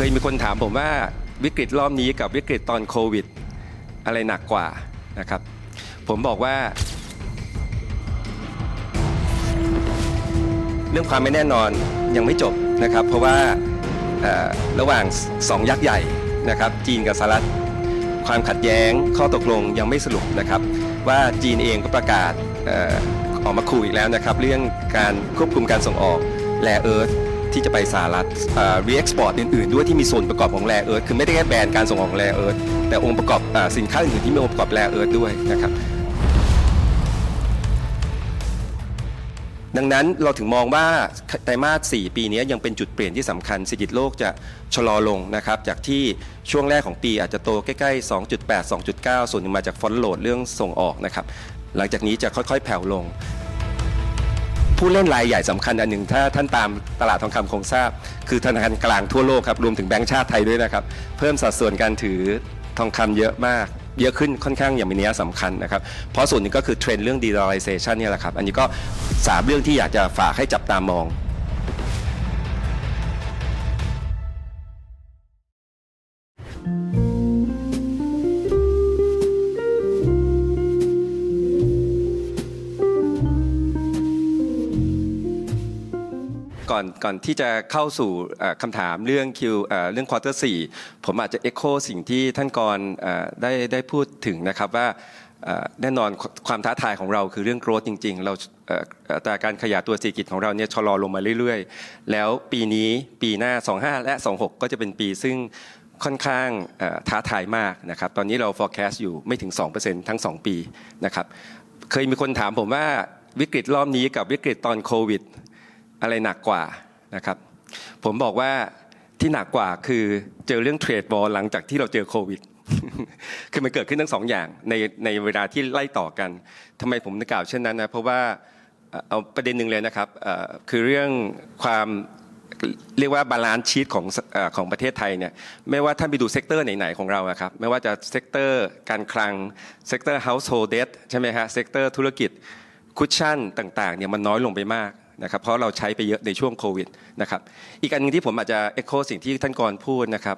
เคยมีคนถามผมว่าวิกฤตรอบนี้กับวิกฤตตอนโควิด อะไรหนักกว่านะครับ ผมบอกว่า เรื่องความไม่แน่นอนยังไม่จบนะครับ เพราะว่าระหว่างสองยักษ์ใหญ่นะครับ จีนกับสหรัฐความขัดแย้งข้อตกลงยังไม่สรุปนะครับ ว่าจีนเองก็ประกาศออกมาคุยแล้วนะครับ เรื่องการควบคุมการส่งออกแร่เอิร์ธ ที่จะไปสหรัฐรีเอ็กซ์พอร์ตอื่นๆ ด้วยที่มีส่วนประกอบของแร่เอิร์ธคือไม่ได้แค่แบรนด์การส่งออกของแร่เอิร์ธแต่องค์ประกอบอสินค้าอื่นๆที่มีองค์ประกอบแร่เอิร์ธด้วยนะครับดังนั้นเราถึงมองว่าไตรมาส 4 ปีนี้ยังเป็นจุดเปลี่ยนที่สำคัญเศรษฐกิจโลกจะชะลอลงนะครับจากที่ช่วงแรกของปีอาจจะโตใกล้ๆ 2.8 2.9 ส่วนหนึ่งมาจากฟอนต์โหลดเรื่องส่งออกนะครับหลังจากนี้จะค่อยๆ แผ่วลง ผู้เล่นรายใหญ่สำคัญอันหนึ่งถ้าท่านตามตลาดทองคำคงทราบ คือธนาคารกลางทั่วโลกครับรวมถึงแบงก์ชาติไทยด้วยนะครับ เพิ่มสัดส่วนการถือทองคำเยอะมาก เยอะขึ้นค่อนข้างอย่างมีนัยสำคัญนะครับ เพราะส่วนหนึ่งก็คือเทรนด์เรื่อง de-dollarization นี่แหละครับ อันนี้ก็สามเรื่องที่อยากจะฝากให้จับตามองก่ อนก่อนที่จะเข้าสู่คำถามเรื่องคิวเรื่องควอเตอร์สผมอาจจะเอ็กโคสิ่งที่ท่านกรได้ได้พูดถึงนะครับว่าแน่นอนความท้าทายของเราคือเรื่องโกรธจริง ๆ เราเอ่ออัตราการขยายตัวเศรษฐกิจของเราเนี่ยชะลอลงมาเรื่อยๆ แล้วปีนี้ปีหน้า 25 และ 26 ก็จะเป็นปีซึ่งค่อนข้างท้าทายมากนะครับตอนนี้เรา forecast อยู่ไม่ถึง 2%ทั้ง 2 ปีนะครับเคยมีคนถามผมว่าวิกฤตรอบนี้กับวิกฤตตอนโควิด อะไรหนักกว่านะครับ ผมบอกว่าที่หนักกว่าคือเจอเรื่องเทรดบอลหลังจากที่เราเจอโควิด คือมันเกิดขึ้นทั้งสองอย่างในในเวลาที่ไล่ต่อกันทำไมผมถึงกล่าวเช่นนั้นนะเพราะว่าเอาประเด็นหนึ่งเลยนะครับคือเรื่องความเรียกว่าบาลานซ์ชีตของอของประเทศไทยเนี่ยไม่ว่าท่านไปดูเซกเตอร์ไหนๆของเราครับไม่ว่าจะเซกเตอร์การคลังเซกเตอร์ household debt ใช่ไหมฮะเซกเตอร์ธุรกิจคุชชั่นต่างๆเนี่ยมันน้อยลงไปมาก นะครับเพราะเราใช้ไปเยอะในช่วงโควิดนะครับอีกอันหนึงที่ผมอาจจะเอ็กโคสิ่งที่ท่านกรพูดนะครับ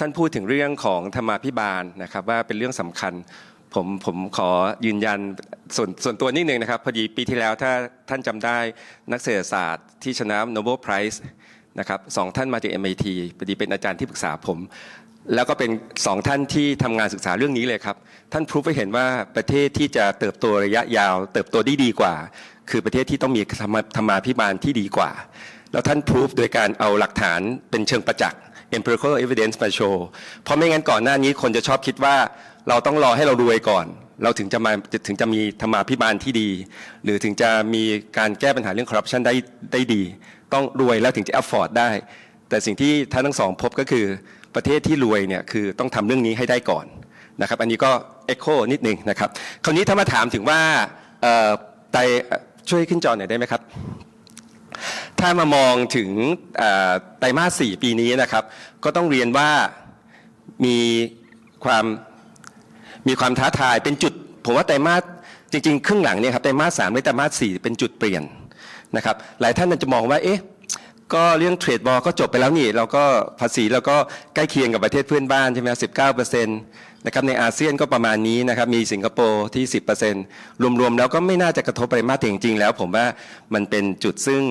ท่านพูดถึงเรื่องของธรรมาภิบาลนะครับว่าเป็นเรื่องสำคัญผมผมขอยืนยันส่วนส่วนตัวนิดนึงนะครับพอดีปีที่แล้วถ้าท่านจำได้นักเศรษฐศาสตร์ที่ชนะ Nobel Prize นะครับสองท่านมาจาก MIT พอดีเป็นอาจารย์ที่ปรึกษาผม แล้วก็เป็นสองท่านที่ทำงานศึกษาเรื่องนี้เลยครับ ท่านพรูฟให้เห็นว่าประเทศที่จะเติบโตระยะยาว เติบโตได้ดีกว่า คือประเทศที่ต้องมีธรรมธรรมาภิบาลที่ดีกว่า แล้วท่านพรูฟโดยการเอาหลักฐานเป็นเชิงประจักษ์ empirical evidence มาโชว์เพราะไม่งั้นก่อนหน้านี้คนจะชอบคิดว่าเราต้องรอให้เรารวยก่อน เราถึงจะมาถึงจะมีธรรมาภิบาลที่ดี หรือถึงจะมีการแก้ปัญหาเรื่องคอร์รัปชันได้ได้ดี ต้องรวยแล้วถึงจะ afford ได้ แต่สิ่งที่ท่านทั้งสองพบก็คือประเทศที่รวยเนี่ยคือต้องทำเรื่องนี้ให้ได้ก่อนนะครับ อันนี้ก็เอ็กโคนิดนึงนะครับ คราวนี้ถ้ามาถามถึงว่าไต่ ช่วยขึ้นจอหน่อยได้ไหมครับ ถ้ามามองถึงไตรมาสสี่ปีนี้นะครับ ก็ต้องเรียนว่ามีความมีความท้าทายเป็นจุด ผมว่าไตรมาสจริงๆ ครึ่งหลังเนี่ยครับไตรมาสสามหรือไตรมาสสี่เป็นจุดเปลี่ยนนะครับ หลายท่านอาจจะมองว่าเอ๊ะก็เรื่องเทรดบอลก็จบไปแล้วนี่เราก็ภาษีเราก็ใกล้เคียงกับประเทศเพื่อนบ้านใช่ไหมสิบเก้าเปอร์เซ็นต์ นะครับในอาเซียนก็ประมาณนี้นะครับมีสิงคโปร์ที่สิบเปอร์เซ็นต์รวมๆ แล้วก็ไม่น่าจะกระทบอะไรมากแต่จริงๆ แล้ว ผมว่ามันเป็นจุดซึ่ง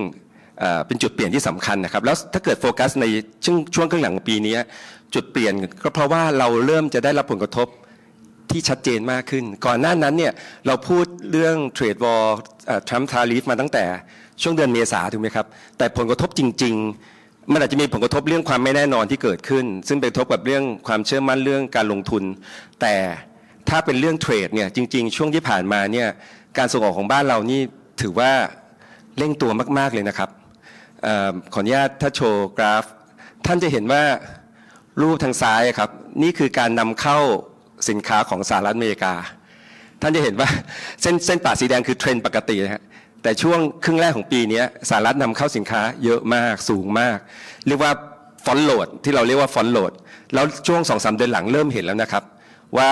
เป็นจุดเปลี่ยนที่สำคัญนะครับแล้วถ้าเกิดโฟกัสในช่วงช่วงครึ่งหลังของปีนี้จุดเปลี่ยนก็เพราะว่าเราเริ่มจะได้รับผลกระทบที่ชัดเจนมากขึ้น ก่อนหน้านั้นเนี่ยเราพูดเรื่องเทรดวอลทรัมป์ทาริฟมาตั้งแต่ช่วงเดือนเมษาถูกไหมครับ แต่ผลกระทบจริง ๆ มันอาจจะมีผลกระทบเรื่องความไม่แน่นอนที่เกิดขึ้น ซึ่งไปกระทบกับเรื่องความเชื่อมั่นเรื่องการลงทุน แต่ถ้าเป็นเรื่องเทรดเนี่ยจริง ๆ ช่วงที่ผ่านมาเนี่ยการส่งออกของบ้านเรานี่ถือว่าเร่งตัวมากๆเลยนะครับออขออนุญาตถ้าโชว์กราฟ ท่านจะเห็นว่ารูปทางซ้ายครับนี่คือการนำเข้าสินค้าของสหรัฐอเมริกา ท่านจะเห็นว่าเส้นเส้นป่าสีแดงคือเทรนด์ปกตินะฮะ แต่ช่วงครึ่งแรกของปีนี้สหรัฐนำเข้าสินค้าเยอะมากสูงมาก เรียกว่าฟอนโหลดที่เราเรียกว่าฟอนโหลดแล้วช่วงสองสามเดือนหลังเริ่มเห็นแล้วนะครับ ว่า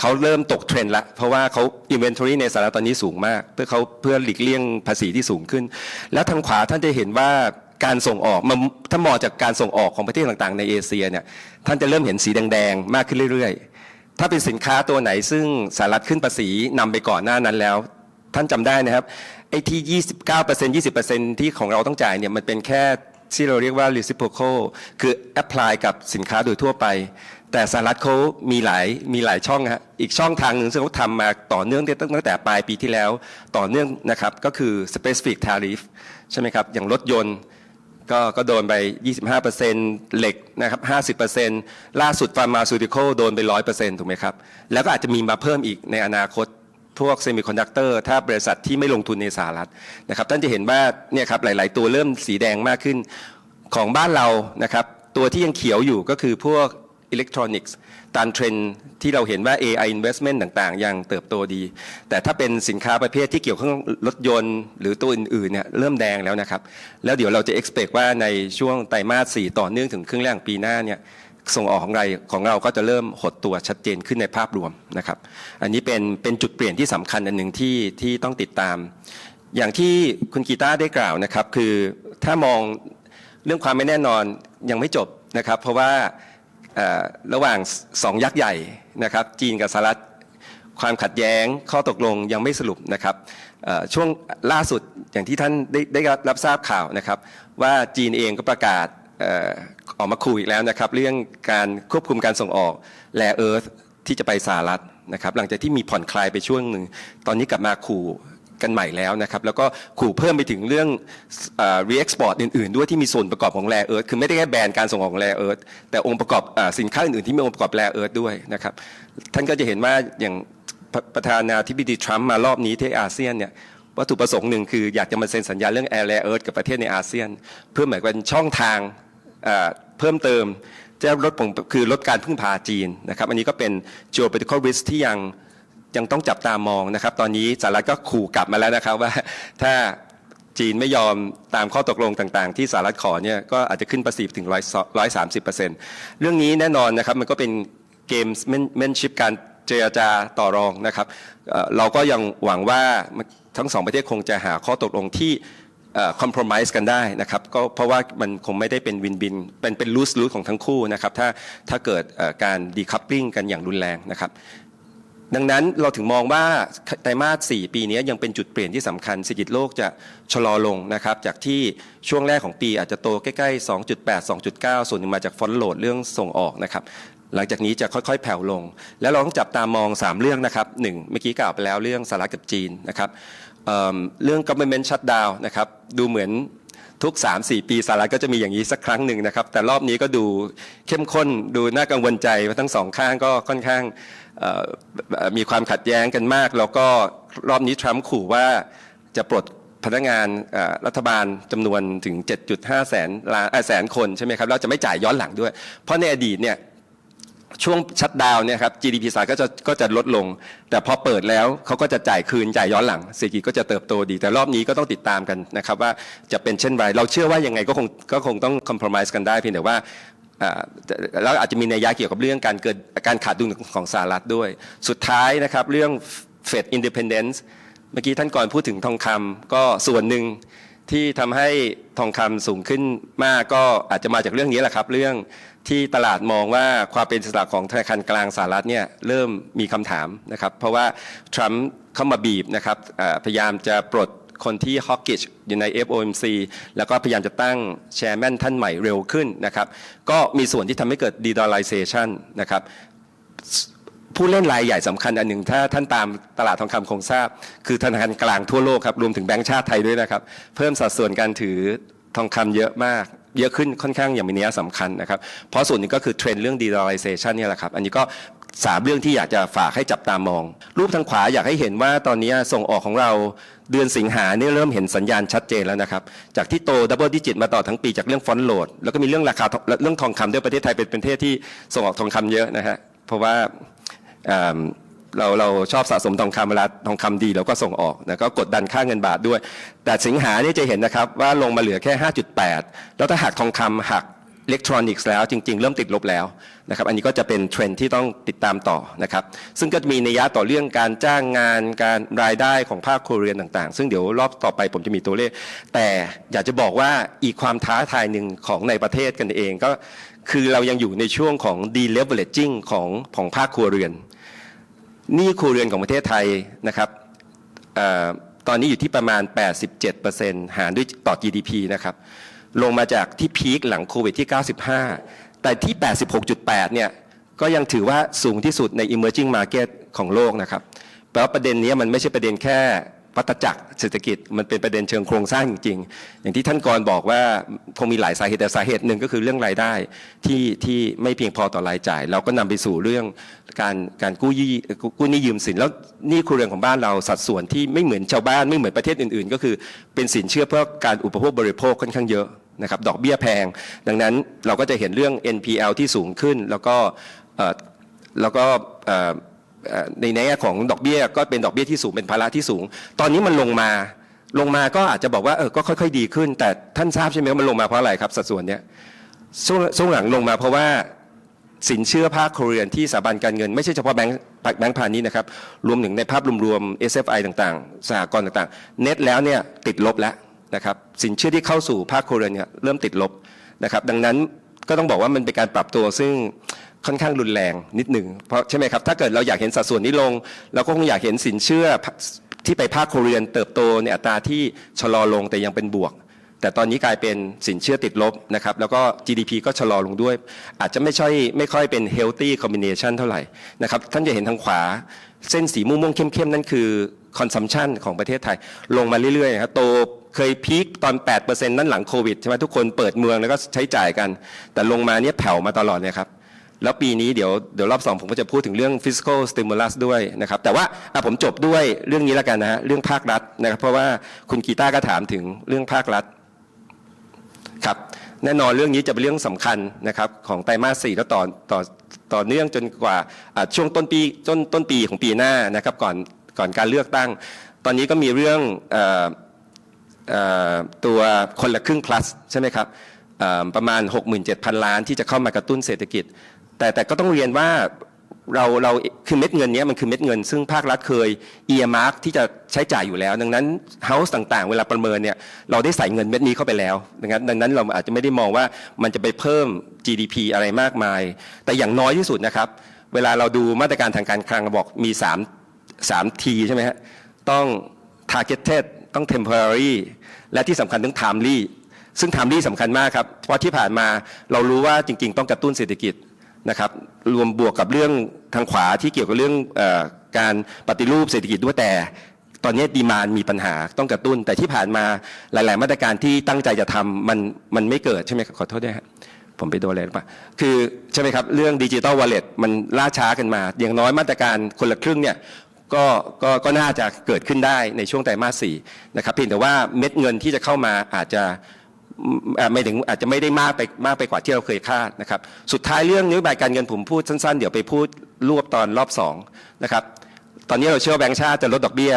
เขาเริ่มตกเทรนด์ละเพราะว่าเขา inventory ในสหรัฐตอนนี้สูงมาก เพื่อเขาเพื่อหลีกเลี่ยงภาษีที่สูงขึ้น แล้วทางขวาท่านจะเห็นว่าการส่งออกมาถ้ามองจากการส่งออกของประเทศต่างๆ ในเอเชียเนี่ยท่านจะเริ่มเห็นสีแดงๆมากขึ้นเรื่อยๆ ถ้าเป็นสินค้าตัวไหนซึ่งสหรัฐขึ้นภาษีนำไปก่อนหน้านั้นแล้ว ท่านจำได้นะครับ ไอ้ที่ 29% 20%ที่ของเราต้องจ่ายเนี่ยมันเป็นแค่ที่เราเรียกว่า reciprocal คือ apply กับสินค้าโดยทั่วไป แต่สหรัฐเขามีหลายมีหลายช่องฮะอีกช่องทางหนึ่งซึ่งเขาทำมาต่อเนื่องตั้งแต่ปลายปีที่แล้ว ต่อเนื่องนะครับก็คือ specific tariff ใช่ไหมครับ อย่างรถยนต์ก็ก็โดนไป 25%เหล็กนะครับ 50%ล่าสุด pharmaceutical โดนไป 100%ถูกไหมครับ แล้วก็อาจจะมีมาเพิ่มอีกในอนาคต พวกเซมิคอนดักเตอร์ถ้าบริษัทที่ไม่ลงทุนในสหรัฐนะครับท่านจะเห็นว่าเนี่ยครับหลาย ๆ ตัวเริ่มสีแดงมากขึ้นของบ้านเรานะครับตัวที่ยังเขียวอยู่ก็คือพวกอิเล็กทรอนิกส์ตามเทรนที่เราเห็นว่า AI investment ต่างๆ ยังเติบโตดี แต่ถ้าเป็นสินค้าประเภทที่เกี่ยวข้องรถยนต์ หรือตัวอื่นๆเนี่ยเริ่มแดงแล้วนะครับ แล้วเดี๋ยวเราจะ expect ว่าในช่วงไตรมาส 4 ต่อเนื่องถึงครึ่งแรกของปีหน้าเนี่ย ส่งออกของเราของเราก็จะเริ่มหดตัวชัดเจนขึ้นในภาพรวมนะครับ อันนี้เป็นเป็นจุดเปลี่ยนที่สำคัญอันหนึ่งที่ที่ต้องติดตาม อย่างที่คุณกีตาร์ได้กล่าวนะครับ คือถ้ามองเรื่องความไม่แน่นอนยังไม่จบนะครับ เพราะว่าระหว่างสองยักษ์ใหญ่นะครับ จีนกับสหรัฐความขัดแย้งข้อตกลงยังไม่สรุปนะครับช่วงล่าสุดอย่างที่ท่านได้ได้รับรับทราบข่าวนะครับ ว่าจีนเองก็ประกาศ ออกมาขู่อีกแล้วนะครับ เรื่องการควบคุมการส่งออกแร่เอิร์ธที่จะไปสหรัฐนะครับ หลังจากที่มีผ่อนคลายไปช่วงหนึ่ง ตอนนี้กลับมาขู่กันใหม่แล้วนะครับ แล้วก็ขู่เพิ่มไปถึงเรื่องรีเอ่อ re-export อื่นๆ ด้วยที่มีส่วนประกอบของแร่เอิร์ธคือไม่ได้แค่แบนการส่งออกของแร่เอิร์ธแต่องค์ประกอบอสินค้าอื่นๆที่มีองค์ประกอบแร่เอิร์ธด้วยนะครับ ท่านก็จะเห็นว่าอย่างประประธานาธิบดีทรัมป์มารอบนี้ที่อาเซียนเนี่ยวัตถุประสงค์หนึ่งคืออยากจะมาเซ็นสัญญาเรื่องแอร์แลเอิร์ธกับประเทศในอาเซียน เพื่อหมายเป็นช่องทาง เพิ่มเติมจะลดผลคือลดการพึ่งพาจีนนะครับอันนี้ก็เป็น geopolitical risk ที่ยังยังต้องจับตามองนะครับ ตอนนี้สหรัฐก็ขู่กลับมาแล้วนะครับว่าถ้าจีนไม่ยอมตามข้อตกลงต่างๆ ที่สหรัฐขอเนี่ยก็อาจจะขึ้นภาษีถึงร้อยสามสิบเปอร์เซ็นต์เรื่องนี้แน่นอนนะครับมันก็เป็นเกมเมนชิพการเจรจาต่อรองนะครับ เราก็ยังหวังว่าทั้งสองประเทศคงจะหาข้อตกลงที่ คอม p r o m i s e กันได้นะครับก็เพราะว่ามันคงไม่ได้เป็นวินบินเป็นเป็นลูสลูสของทั้งคู่นะครับถ้าถ้าเกิดการดีคัพปิ้งกันอย่างรุนแรงนะครับดังนั้นเราถึงมองว่าไตรมาส 4 ปีนี้ยังเป็นจุดเปลี่ยนที่สำคัญเศรษฐกิจโลกจะชะลอลงนะครับจากที่ช่วงแรกของปีอาจจะโตใกล้ๆ 2.8 2.9 ส่วนหนึ่งมาจากฟอนโหลดเรื่องส่งออกนะครับหลังจากนี้จะค่อยๆ แผ่วลง แล้วเราต้องจับตามอง 3 เรื่องนะครับหนึ่งเมื่อกี้กล่าวไปแล้วเรื่องสหรัฐกับจีนนะครับ เเรื่อง government shutdown นะครับดูเหมือนทุก 3-4 ปีสหรัฐก็จะมีอย่างนี้สักครั้งหนึ่งนะครับ แต่รอบนี้ก็ดูเข้มข้นดูน่ากังวลใจว่าทั้งสองข้างก็ค่อนข้างมีความขัดแย้งกันมาก แล้วก็รอบนี้ทรัมป์ขู่ว่าจะปลดพนักงานรัฐบาลจำนวนถึง 7.5 แสนล้านแสนคนใช่ไหมครับแล้วจะไม่จ่ายย้อนหลังด้วย เพราะในอดีตเนี่ย ช่วงชัดดาวเนี่ยครับ GDP สหรัฐก็จะก็จะลดลง แต่พอเปิดแล้วเขาก็จะจ่ายคืนจ่ายย้อนหลังเศรษฐกิจก็จะเติบโตดี แต่รอบนี้ก็ต้องติดตามกันนะครับว่าจะเป็นเช่นไร เราเชื่อว่ายังไงก็คงก็คงต้องคอม p r o m i s e กันได้เพียงแต่ว่าอ่าแล้วอาจจะมีนัยยะเกี่ยวกับเรื่องการเกิดการขาดดุลของสหรัฐด้วย สุดท้ายนะครับเรื่อง Fed Independence เมื่อกี้ท่านก่อนพูดถึงทองคำก็ส่วนหนึ่ง ที่ทำให้ทองคำสูงขึ้นมากก็อาจจะมาจากเรื่องนี้แหละครับ เรื่องที่ตลาดมองว่าความเป็นอิสระของธนาคารกลางสหรัฐเนี่ยเริ่มมีคำถามนะครับ เพราะว่าทรัมป์เข้ามาบีบนะครับพยายามจะปลดคนที่ฮอกกิชอยู่ใน FOMC แล้วก็พยายามจะตั้งแชร์แมนท่านใหม่เร็วขึ้นนะครับ ก็มีส่วนที่ทำให้เกิด de-dollarization นะครับ ผู้เล่นรายใหญ่สำคัญอันหนึ่งถ้าท่านตามตลาดทองคำคงทราบ คือธนาคารกลางทั่วโลกครับรวมถึงแบงก์ชาติไทยด้วยนะครับ เพิ่มสัดส่วนการถือทองคำเยอะมาก เยอะขึ้นค่อนข้างอย่างมีนัยสำคัญนะครับ เพราะส่วนหนึ่งก็คือเทรนด์เรื่อง de-dollarization นี่แหละครับ อันนี้ก็สามเรื่องที่อยากจะฝากให้จับตามอง รูปทางขวาอยากให้เห็นว่าตอนนี้ส่งออกของเราเดือนสิงหาเนี่ยเริ่มเห็นสัญญาณชัดเจนแล้วนะครับ จากที่โตดับเบิลดิจิตมาต่อทั้งปีจากเรื่องฟอนต์โหลด แล้วก็มีเรื่องราคาเรื่องทองคำด้วยประเทศไทยเป็นประเทศที่ส่งออกทองคำเยอะนะฮะเพราะว่า เราเราชอบสะสมทองคำเวลาทองคำดีเราก็ส่งออกนะก็กดดันค่าเงินบาทด้วย แต่สิงหาเนี่ยจะเห็นนะครับว่าลงมาเหลือแค่ 5.8 แล้วถ้าหักทองคำหักอิเล็กทรอนิกส์แล้วจริง ๆ เริ่มติดลบแล้วนะครับอันนี้ก็จะเป็นเทรนที่ต้องติดตามต่อนะครับซึ่งก็จะมีนัยยะต่อเรื่องการจ้างงานการรายได้ของภาคครัวเรือนต่างๆ ซึ่งเดี๋ยวรอบต่อไปผมจะมีตัวเลข แต่อยากจะบอกว่าอีกความท้าทายหนึ่งของในประเทศกันเองก็คือเรายังอยู่ในช่วงของ deleveraging ของของภาคครัวเรือน นี่ครัวเรือนของประเทศไทยนะครับอตอนนี้อยู่ที่ประมาณ 87%หารด้วยต่อ GDP นะครับ ลงมาจากที่พีคหลังโควิดที่ 95 แต่ที่ 86.8 เนี่ย ก็ยังถือว่าสูงที่สุดใน emerging market ของโลกนะครับ แปลว่าประเด็นนี้มันไม่ใช่ประเด็นแค่ วัตจักรเศรษฐกิจมันเป็นประเด็นเชิงโครงสร้างจริงๆอย่างที่ท่านกรบอกว่าคงมีหลายสาเหตุแต่สาเหตุหนึ่งก็คือเรื่องรายได้ที่ที่ไม่เพียงพอต่อรายจ่าย เราก็นำไปสู่เรื่องการการกู้ยี่กู้หนี้ยืมสินแล้วนี่ครัวเรือนของบ้านเราสัดส่วนที่ไม่เหมือนชาวบ้านไม่เหมือนประเทศอื่นๆ ก็คือเป็นสินเชื่อเพื่อการอุปโภคบริโภคค่อนข้างเยอะนะครับดอกเบี้ยแพง ดังนั้นเราก็จะเห็นเรื่อง NPL ที่สูงขึ้นแล้วก็แล้วก็ ในแง่ของดอกเบี้ยก็เป็นดอกเบี้ยที่สูงเป็นภาระที่สูง ตอนนี้มันลงมาลงมาก็อาจจะบอกว่าเออก็ค่อยๆ ดีขึ้น แต่ท่านทราบใช่ไหมว่ามันลงมาเพราะอะไรครับสัดส่วนเนี้ยช่วงช่วงหลังลงมาเพราะว่าสินเชื่อภาคครัวเรือนที่สถาบันการเงิน ไม่ใช่เฉพาะแบงก์แบงก์พาณิชย์นะครับรวมถึงในภาพรวมๆ SFI ต่างๆสหกรณ์ต่างๆ เน็ตแล้วเนี่ยติดลบแล้วนะครับสินเชื่อที่เข้าสู่ภาคครัวเรือนเนี่ยเริ่มติดลบนะครับดังนั้นก็ต้องบอกว่ามันเป็นการปรับตัวซึ่ง ค่อนข้างรุนแรงนิดหนึ่งเพราะใช่ไหมครับถ้าเกิดเราอยากเห็นสัดส่วนนี้ลง เราก็คงอยากเห็นสินเชื่อที่ไปภาคครัวเรือนเติบโตในอัตราที่ชะลอลงแต่ยังเป็นบวก แต่ตอนนี้กลายเป็นสินเชื่อติดลบนะครับแล้วก็ GDP ก็ชะลอลงด้วย อาจจะไม่ใช่ไม่ค่อยเป็น healthy combination เท่าไหร่นะครับท่านจะเห็นทางขวาเส้นสีม่วงๆเข้มๆ นั่นคือ consumption ของประเทศไทย ลงมาเรื่อยๆครับโตเคยพีคตอน 8%นั่นหลังโควิดใช่ไหมทุกคนเปิดเมืองแล้วก็ใช้จ่ายกัน แต่ลงมาเนี่ยแผ่วมาตลอดเลยครับ แล้วปีนี้เดี๋ยวเดี๋ยวรอบสองผมก็จะพูดถึงเรื่อง fiscal stimulus ด้วยนะครับ แต่ว่าผมจบด้วยเรื่องนี้แล้วกันนะฮะเรื่องภาครัฐนะครับ เพราะว่าคุณกีตาร์ก็ถามถึงเรื่องภาครัฐครับแน่นอนเรื่องนี้จะเป็นเรื่องสำคัญนะครับของไตรมาสสี่แล้วต่อต่อต่อเนื่องจนกว่าช่วงต้นปีต้นต้นปีของปีหน้านะครับก่อนก่อนการเลือกตั้ง ตอนนี้ก็มีเรื่องออตัวคนละครึ่ง plus ใช่ไหมครับประมาณ 67,000 ล้านที่จะเข้ามากระตุ้นเศรษฐกิจ แต่แต่ก็ต้องเรียนว่าเราเราคือเม็ดเงินนี้มันคือเม็ดเงิน ซึ่งภาครัฐเคย earmark ที่จะใช้จ่ายอยู่แล้ว ดังนั้น house ต่างๆ เวลาประเมินเนี่ยเราได้ใส่เงินเม็ดนี้เข้าไปแล้วดังนั้นดังนั้นเราอาจจะไม่ได้มองว่ามันจะไปเพิ่ม GDP อะไรมากมาย แต่อย่างน้อยที่สุดนะครับ เวลาเราดูมาตรการทางการคลังบอกมี 3 3 T ใช่ไหมฮะต้อง targeted ต้อง temporary และที่สำคัญต้อง timely ซึ่ง timely สำคัญมากครับเพราะที่ผ่านมาเรารู้ว่าจริง ๆ ต้องกระตุ้นเศรษฐกิจ นะครับรวมบวกกับเรื่องทางขวาที่เกี่ยวกับเรื่องอการปฏิรูปเศรษฐกิจด้วยแต่ตอนนี้ดีมานมีปัญหาต้องกระตุ้น แต่ที่ผ่านมาหลาย ๆ มาตรการที่ตั้งใจจะทำมันมันไม่เกิดใช่ไหมครับขอโทษด้วยครับผมไปโดนอะไรหรือเปล่าคือใช่ไหมครับเรื่องดิจิ t a ลวอลเล็ตมันล่าช้ากันมา อย่างน้อยมาตรการคนละครึ่งเนี่ยก็ก็ก็น่าจะเกิดขึ้นได้ในช่วงไตรมาสสี่นะครับเพียงแต่ว่าเม็ดเงินที่จะเข้ามาอาจจะ ไม่ถึงอาจจะไม่ได้มากไปมากไปกว่าที่เราเคยคาดนะครับ สุดท้ายเรื่องนโยบายการเงินผมพูดสั้นๆ เดี๋ยวไปพูดรวบตอนรอบสองนะครับ ตอนนี้เราเชื่อว่าแบงก์ชาติจะลดดอกเบี้ย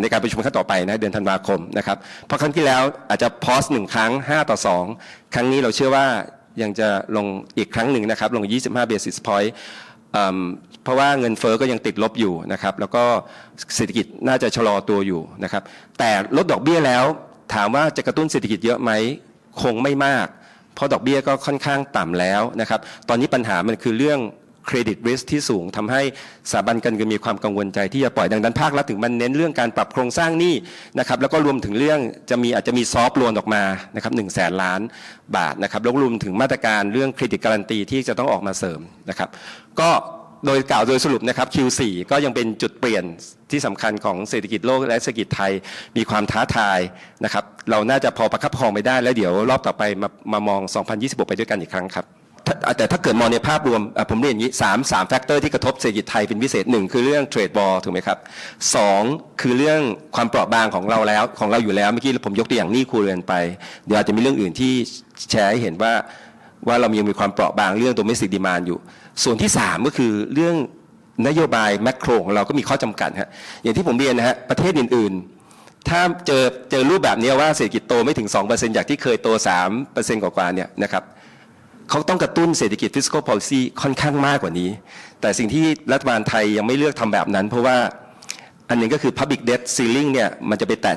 ในการประชุมครั้งต่อไปนะเดือนธันวาคมนะครับ เพราะครั้งที่แล้วอาจจะพอสหนึ่งครั้ง 5 ต่อ 2 ครั้งนี้เราเชื่อว่ายังจะลงอีกครั้งหนึ่งนะครับ ลง 25 basis point อืมเพราะว่าเงินเฟอ้อก็ยังติดลบอยู่นะครับ แล้วก็เศรษฐกิจน่าจะชะลอตัวอยู่นะครับ แต่ลดดอกเบี้ยแล้ว ถามว่าจะกระตุ้นเศรษฐกิจเยอะไหมคงไม่มาก เพราะดอกเบี้ยก็ค่อนข้างต่ำแล้วนะครับตอนนี้ปัญหามันคือเรื่องเครดิตริสที่สูงทำให้สถาบันการเงินมีความกังวลใจที่จะปล่อยดังนั้นภาครัฐถึงมันเน้นเรื่องการปรับโครงสร้างหนี้นะครับแล้วก็รวมถึงเรื่องจะมีอาจจะมีซอฟต์โลนออกมานะครับหนึ่งแสนล้านบาทนะครับแล้วก็รวมถึงมาตรการเรื่องเครดิตการันตีที่จะต้องออกมาเสริมนะครับก็ โดยกล่าวโดยสรุปนะครับ Q4 ก็ยังเป็นจุดเปลี่ยนที่สำคัญของเศรษฐกิจโลกและเศรษฐกิจไทยมีความท้าทายนะครับ เราน่าจะพอประคับประคองไปได้ แล้วเดี๋ยวรอบต่อไปมามามอง 2026 ไปด้วยกันอีกครั้งครับแต่ถ้าเกิดมองในภาพรวมผมเรียนอย่างนี้สามสามแฟกเตอร์ที่กระทบเศรษฐกิจไทยเป็นพิเศษหนึ่งคือเรื่องเทรดบอลถูกไหมครับสองคือเรื่องความเปราะบางของเราแล้วของเราอยู่แล้วเมื่อกี้ผมยกตัวอย่างหนี้ครัวเรือนไป เดี๋ยวอาจจะมีเรื่องอื่นที่แชร์ให้เห็นว่าว่าเรายังมีความเปราะบางเรื่องตัวเมสิกดีมานอยู่ ส่วนที่ 3 ก็คือเรื่องนโยบายแมกโครของเราก็มีข้อจำกัดฮะอย่างที่ผมเรียนนะฮะประเทศอื่นๆ ถ้าเจอเจอรูปแบบนี้ว่าเศรษฐกิจโตไม่ถึง 2%จากที่เคยโต 3%กว่าๆเนี่ยนะครับเขาต้องกระตุ้นเศรษฐกิจ fiscal policy ค่อนข้างมากกว่านี้ แต่สิ่งที่รัฐบาลไทยยังไม่เลือกทำแบบนั้น เพราะว่าอันหนึงก็คือ public debt ceiling เนี่ยมันจะไปแตะ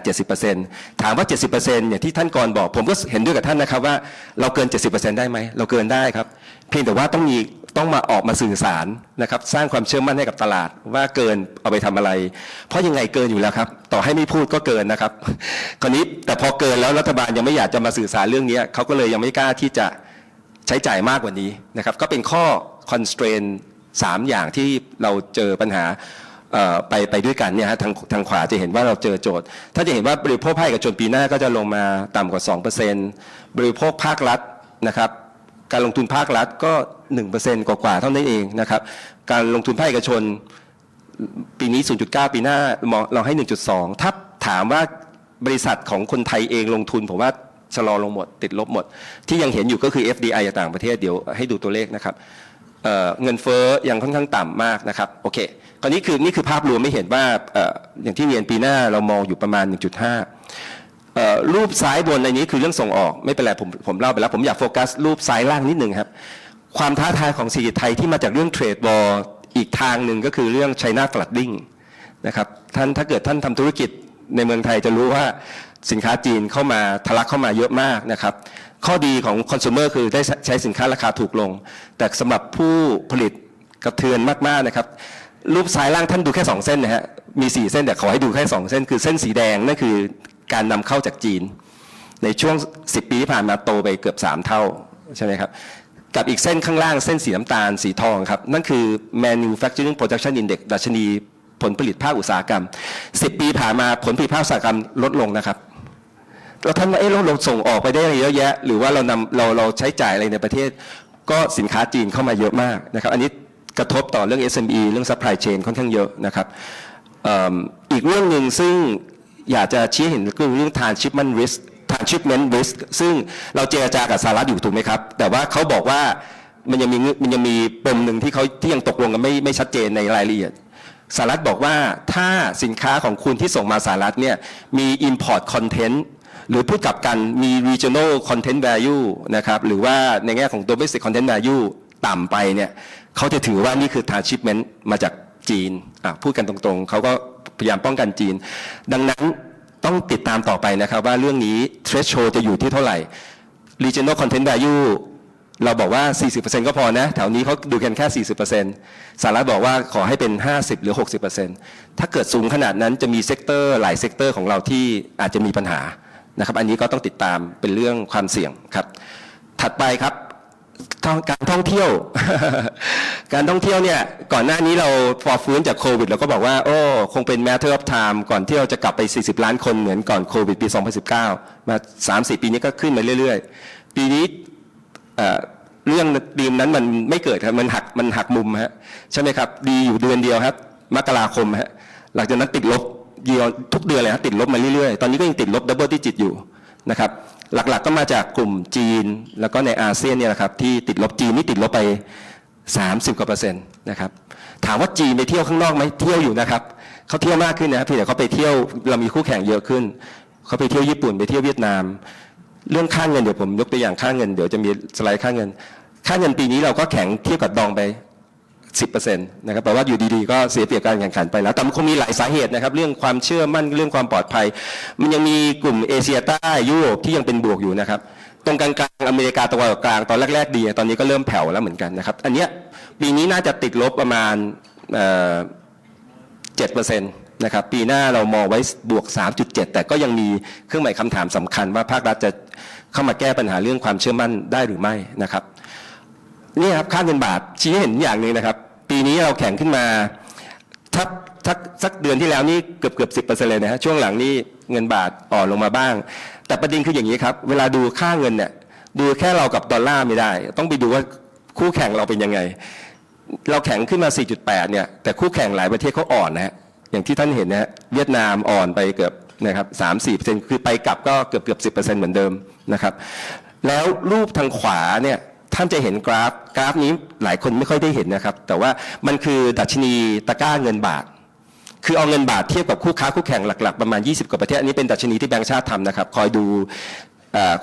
70%ถามว่า 70%อย่างที่ท่านกรบอก ผมก็เห็นด้วยกับท่านนะครับว่าเราเกิน 70%ได้ไหม เราเกินได้ครับ เพียงแต่ว่าต้องมี ต้องมาออกมาสื่อสารนะครับสร้างความเชื่อมั่นให้กับตลาดว่าเกินเอาไปทำอะไร เพราะยังไงเกินอยู่แล้วครับ ต่อให้ไม่พูดก็เกินนะครับคราวนี้แต่พอเกินแล้วรัฐบาลยังไม่อยากจะมาสื่อสารเรื่องนี้เขาก็เลยยังไม่กล้าที่จะใช้จ่ายมากกว่านี้นะครับก็เป็นข้อ constraint สามอย่างที่เราเจอปัญหาไปไปด้วยกันเนี่ยฮะทางทางขวาจะเห็นว่าเราเจอโจทย์ ถ้าจะเห็นว่าบริโภคภาคเอกชนปีหน้าก็จะลงมาต่ำกว่า 2%บริโภคภาครัฐนะครับ การลงทุนภาครัฐก็ 1%กว่าๆเท่านั้นเองนะครับ การลงทุนภาคเอกชนปีนี้ 0.9 ปีหน้ามองเราให้ 1.2 ถ้าถามว่าบริษัทของคนไทยเองลงทุนผมว่าชะลอลงหมด ติดลบหมด ที่ยังเห็นอยู่ก็คือ FDI จากต่างประเทศเดี๋ยวให้ดูตัวเลขนะครับเเงินเฟ้อยังค่อนข้างต่ำมากนะครับโอเคคราวนี้คือนี่คือภาพรวมไม่เห็นว่าออย่างที่เรียนปีหน้าเรามองอยู่ประมาณ 1.5 รูปซ้ายบนในนี้คือเรื่องส่งออกไม่เป็นไรผมผมเล่าไปแล้ว ผมอยากโฟกัสรูปซ้ายล่างนิดหนึ่งครับ ความท้าทายของเศรษฐกิจไทยที่มาจากเรื่องเทรดบอลอีกทางหนึ่งก็คือเรื่อง China flooding นะครับท่านถ้าเกิดท่านทำธุรกิจในเมืองไทยจะรู้ว่าสินค้าจีนเข้ามาทะลักเข้ามาเยอะมากนะครับข้อดีของคอน sumer คือได้ใช้สินค้าราคาถูกลง แต่สำหรับผู้ผลิตกระเทือนมากๆนะครับรูปซ้ายล่างท่านดูแค่ 2 เส้นนะฮะมี 4 เส้นแต่ขอให้ดูแค่ 2 เส้น คือเส้นสีแดงนั่นคือ การนำเข้าจากจีน ในช่วง 10 ปีที่ผ่านมาโตไปเกือบ 3 เท่าใช่ไหมครับกับอีกเส้นข้างล่างเส้นสีน้ำตาลสีทองครับ นั่นคือ manufacturing production index ดัชนีผลผลิตภาคอุตสาหกรรม 10 ปีผ่านมาผลผลิตภาคอุตสาหกรรมลดลงนะครับแล้วท่านว่าเอ๊ะเราส่งออกไปได้เยอะแยะ หรือว่าเรานำเราเราใช้จ่ายอะไรในประเทศ ก็สินค้าจีนเข้ามาเยอะมากนะครับ อันนี้กระทบต่อเรื่อง SME เรื่อง supply chain ค่อนข้างเยอะนะครับอีกเรื่องหนึ่งซึ่ง อยากจะชี้เห็นคือเรื่อง transshipment risk transshipment risk ซึ่งเราเจรจากับสหรัฐอยู่ถูกไหมครับ แต่ว่าเขาบอกว่ามันยังมีมันยังมีปมหนึ่งที่เขาที่ยังตกลงกันไม่ไม่ชัดเจนในรายละเอียดสหรัฐบอกว่าถ้าสินค้าของคุณที่ส่งมาสหรัฐเนี่ยมี import content หรือพูดกลับกันมี regional content value นะครับหรือว่าในแง่ของ domestic content value ต่ำไปเนี่ยเขาจะถือว่านี่คือ transshipment มาจากจีนอะพูดกันตรงๆเขาก็ พยายามป้องกันจีน ดังนั้นต้องติดตามต่อไปนะครับว่าเรื่องนี้ threshold จะอยู่ที่เท่าไหร่ regional content value เราบอกว่า 40%ก็พอนะ แถวนี้เขาดูกันแค่ 40%สหรัฐบอกว่าขอให้เป็น 50 หรือ 60%ถ้าเกิดสูงขนาดนั้นจะมีเซกเตอร์หลายเซกเตอร์ของเราที่อาจจะมีปัญหานะครับ อันนี้ก็ต้องติดตามเป็นเรื่องความเสี่ยงครับ ถัดไปครับ การท่องเที่ยว การท่องเที่ยวเนี่ยก่อนหน้านี้เราพอฟื้นจากโควิดเราก็บอกว่า โอ้คงเป็น matter of time ก่อนที่เราจะกลับไป 40 ล้านคนเหมือนก่อนโควิดปี 2019 มา 3-4 ปีนี้ก็ขึ้นมาเรื่อย ๆ ปีนี้เรื่องดีมนั้นมันไม่เกิดครับมันหักมันหักมุมฮะใช่ไหมครับ ดีอยู่เดือนเดียวครับมกราคมฮะหลังจากนั้นติดลบเยียทุกเดือนเลยฮะติดลบมาเรื่อยๆ ตอนนี้ก็ยังติดลบดับเบิลดิจิตอยู่ นะครับหลักๆก็มาจากกลุ่มจีน แล้วก็ในอาเซียนเนี่ยนะครับที่ติดลบจีนนี่ติดลบไป 30กว่าเปอร์เซ็นต์นะครับถามว่าจีนไปเที่ยวข้างนอกไหมเที่ยวอยู่นะครับเขาเที่ยวมากขึ้นนะครับเพียงแต่เขาไปเที่ยวเรามีคู่แข่งเยอะขึ้นเขาไปเที่ยวญี่ปุ่นไปเที่ยวเวียดนาม เรื่องค่าเงินเดี๋ยวผมยกตัวอย่างค่าเงินเดี๋ยวจะมีสไลด์ค่าเงิน ค่าเงินปีนี้เราก็แข็งเทียบกับดองไป 10%นะครับแปลว่าอยู่ดีๆ ก็เสียเปรียบการแข่งขันไปแล้วแต่มันคงมีหลายสาเหตุนะครับ เรื่องความเชื่อมั่นเรื่องความปลอดภัย มันยังมีกลุ่มเอเชียใต้ยุโรปที่ยังเป็นบวกอยู่นะครับ ตรงกลางๆอเมริกาตะวันออกกลางตอนแรกๆดี ตอนนี้ก็เริ่มแผ่วแล้วเหมือนกันนะครับ อันเนี้ยปีนี้น่าจะติดลบประมาณเอ่อ7%นะครับปีหน้าเรามองไว้บวก 3.7 แต่ก็ยังมีเครื่องหมายคำถามสำคัญว่าภาครัฐจะเข้ามาแก้ปัญหาเรื่องความเชื่อมั่นได้หรือไม่นะครับนี่ครับค่าเงินบาทชี้เห็นอย่างหนึ่งนะครับ ปีนี้เราแข่งขึ้นมาถ้าสักสักเดือนที่แล้วนี่เกือบเกือบสิบเปอร์เซ็นต์เลยนะฮะช่วงหลังนี่เงินบาทอ่อนลงมาบ้าง แต่ประเด็นคืออย่างนี้ครับ เวลาดูค่าเงินเนี่ยดูแค่เรากับดอลลาร์ไม่ได้ ต้องไปดูว่าคู่แข่งเราเป็นยังไง เราแข็งขึ้นมา 4.8 เนี่ยแต่คู่แข่งหลายประเทศเขาอ่อนนะฮะอย่างที่ท่านเห็นนะฮะเวียดนามอ่อนไปเกือบนะครับ3-4%คือไปกลับก็เกือบเกือบ10%เหมือนเดิมนะครับแล้วรูปทางขวาเนี่ย ท่านจะเห็นกราฟกราฟนี้หลายคนไม่ค่อยได้เห็นนะครับ แต่ว่ามันคือดัชนีตะก้าเงินบาท คือเอาเงินบาทเทียบกับคู่ค้าคู่แข่งหลักๆ ประมาณ 20 กว่าประเทศอันนี้เป็นดัชนีที่แบงก์ชาติทำนะครับ คอยดู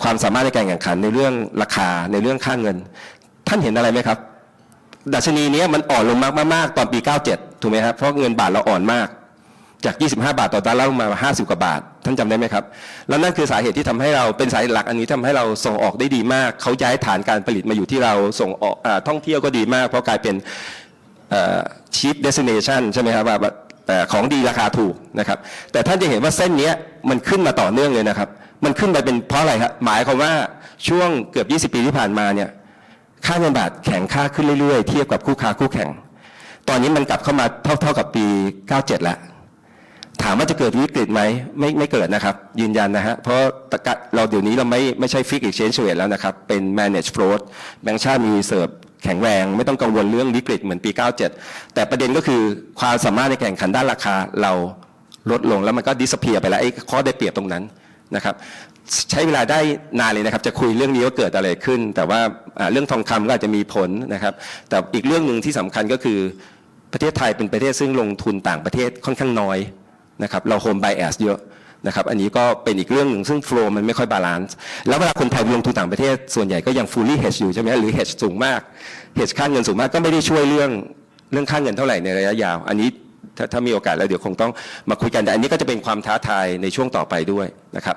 ความสามารถในการแข่งขันในเรื่องราคาในเรื่องค่าเงิน ท่านเห็นอะไรไหมครับ ดัชนีนี้มันอ่อนลงมากๆตอนปี 97 ถูกไหมครับเพราะเงินบาทเราอ่อนมาก จาก 25 บาทต่อดอลลาร์ลงมา 50 กว่าบาท ท่านจำได้ไหมครับ แล้วนั่นคือสาเหตุที่ทำให้เราเป็นสาเหตุหลักอันนี้ทำให้เราส่งออกได้ดีมาก เขาย้ายฐานการผลิตมาอยู่ที่เราส่งออกอท่องเที่ยวก็ดีมาก เพราะกลายเป็น cheap destination ใช่ไหมครับว่าของดีราคาถูกนะครับ แต่ท่านจะเห็นว่าเส้นนี้มันขึ้นมาต่อเนื่องเลยนะครับ มันขึ้นไปเป็นเพราะอะไรครับหมายความว่าช่วงเกือบ 20 ปีที่ผ่านมาเนี่ยค่าเงินบาทแข็งค่าขึ้นเรื่อยๆ เทียบกับคู่ค้าคู่แข่ง ตอนนี้มันกลับเข้ามาเท่าๆกับปี 97 แล้ว ถามว่าจะเกิดวิกฤตไหมไม่ไม่เกิดนะครับ ยืนยันนะฮะเพราะเราเดี๋ยวนี้เราไม่ไม่ใช่ฟิก exchange rate แล้วนะครับ เป็น manage float แบงก์ชาติมีเสิร์ฟแข็งแรงไม่ต้องกังวลเรื่องวิกฤตเหมือนปี 97 แต่ประเด็นก็คือความสามารถในแข่งขันด้านราคาเราลดลงแล้วมันก็ disappear ไปแล้วไอ้ข้อได้เปรียบตรงนั้นนะครับใช้เวลาได้นานเลยนะครับ จะคุยเรื่องนี้ว่าเกิดอะไรขึ้น แต่ว่าอ่าเรื่องทองคำก็อาจจะมีผลนะครับ แต่อีกเรื่องหนึ่งที่สำคัญก็คือประเทศไทยเป็นประเทศซึ่งลงทุนต่างประเทศค่อนข้างน้อย นะครับเราโฮมไบแอสเยอะนะครับอันนี้ก็เป็นอีกเรื่องหนึ่งซึ่งโฟล์มันไม่ค่อยบาลานซ์แล้วเวลาคนไทยลงทุนต่างประเทศส่วนใหญ่ก็ยังฟูลลี่เฮดอยู่ใช่ไหมหรือเฮดสูงมากเฮดค่าเงินสูงมากก็ไม่ได้ช่วยเรื่องเรื่องค่าเงินเท่าไหร่ในระยะยาว อันนี้ถ้ามีโอกาสแล้วเดี๋ยวคงต้องมาคุยกันแต่อันนี้ก็จะเป็นความท้าทายในช่วงต่อไปด้วยนะครับ